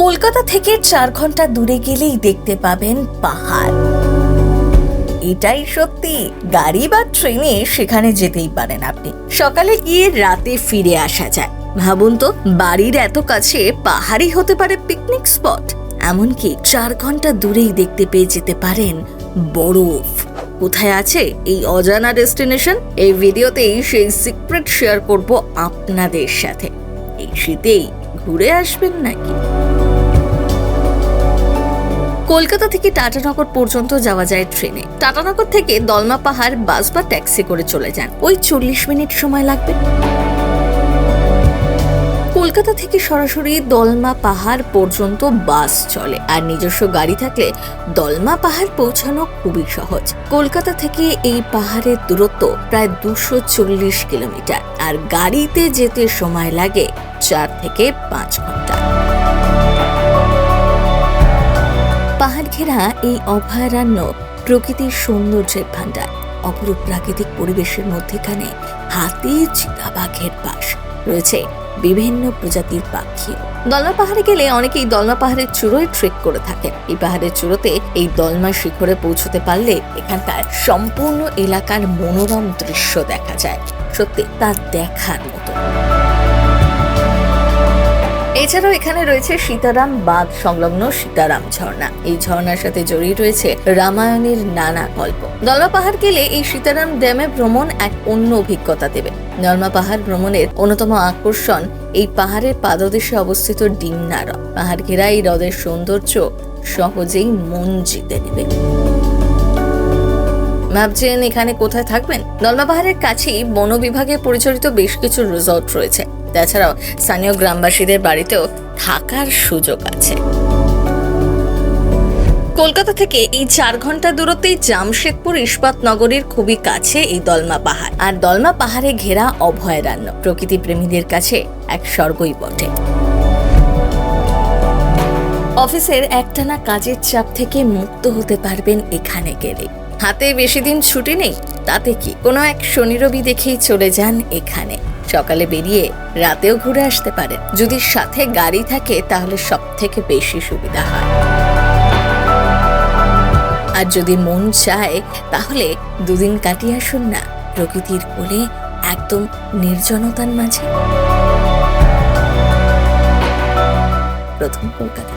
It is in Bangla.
কলকাতা থেকে চার ঘণ্টা দূরে গেলেই দেখতে পাবেন পাহাড়। এটাই সত্যি, গাড়ি বা ট্রেনে সেখানে যেতেই পারেন আপনি। সকালে গিয়ে রাতে ফিরে আসা যায়। ভাবুন তো, বাড়ির এত কাছে পাহাড়ই হতে পারে পিকনিক স্পট এমনকি চার ঘণ্টা দূরেই দেখতে পেয়ে যেতে পারেন বরফ। কোথায় আছে এই অজানা ডেস্টিনেশন এই ভিডিওতেই সেই সিক্রেট শেয়ার করব আপনাদের সাথে। এই শীতেই ঘুরে আসবেন নাকি? কলকাতা থেকে টাটানগর পর্যন্ত যাওয়া যায় ট্রেনে। টাটানগর থেকে দলমা পাহাড়, বাস বা ট্যাক্সি করে চলে যান। ওই চল্লিশ মিনিট সময় লাগবে। কলকাতা থেকে সরাসরি দলমা পাহাড় পর্যন্ত বাস চলে। আর নিজস্ব গাড়ি থাকলে দলমা পাহাড় পৌঁছানো খুবই সহজ। কলকাতা থেকে এই পাহাড়ের দূরত্ব প্রায় দুশো কিলোমিটার। আর গাড়িতে যেতে সময় লাগে চার থেকে পাঁচ ঘণ্টা। পাহাড় ঘেরা এই অভয়ারণ্য প্রকৃতির সৌন্দর্যের ভাণ্ডার। অপরূপ প্রাকৃতিক পরিবেশের মধ্যেখানে হাতি চিতাবাঘের বাস রয়েছে। বিভিন্ন প্রজাতির পাখি। দলমা পাহাড়ে গেলে অনেকেই দলমা পাহাড়ের চূড়োয় ট্রেক করে থাকেন। এই পাহাড়ের চূড়োতে এই দলমা শিখরে পৌঁছতে পারলে এখানকার সম্পূর্ণ এলাকার মনোরম দৃশ্য দেখা যায়। সত্যি, তা দেখার মতো। এছাড়াও এখানে রয়েছে সীতারাম বাঁধ সংলগ্ন সীতারাম ঝর্ণা। এই ঝর্ণার সাথে জড়িয়ে রয়েছে রামায়ণের নানা গল্প। দলমা পাহাড় গেলে এই সীতারাম ড্যামে ভ্রমণ এক অন্য অভিজ্ঞতা দেবে। দলমা পাহাড় ভ্রমণের অন্যতম আকর্ষণ এই পাহাড়ের পাদদেশে অবস্থিত ডিমনা হ্রদ পাহাড় ঘেরা এই হ্রদের সৌন্দর্য সহজেই মন জিতে নেবে। ভাবছেন এখানে কোথায় থাকবেন? দলমা পাহাড়ের কাছেই বন বিভাগে পরিচালিত বেশ কিছু রিসর্ট রয়েছে। তাছাড়াও স্থানীয় গ্রামবাসীদের বাড়িতেও থাকার সুযোগ আছে। কলকাতা থেকে এই চার ঘণ্টা দূরত্বেই জামশেদপুর ইস্পাত নগরীর খুবই কাছে এই দলমা পাহাড়। আর দলমা পাহাড়ে ঘেরা অভয়ারণ্য, প্রকৃতি প্রেমীদের কাছে এক স্বর্গই বটে। অফিসের একটানা কাজের চাপ থেকে মুক্ত হতে পারবেন এখানে গেলে। হাতে বেশি দিন ছুটি নেই, তাতে কি? কোনো এক শনি রবি দেখেই চলে যান এখানে। সকালে বেরিয়ে রাতেও ঘুরে আসতে পারেন যদি সাথে গাড়ি থাকে, তাহলে সব থেকে বেশি সুবিধা হয়। আর যদি মন চায়, তাহলে দুদিন কাটিয়ে আসুন না। প্রকৃতির কোলে একদম নির্জনতার মাঝে। প্রথম কলকাতা।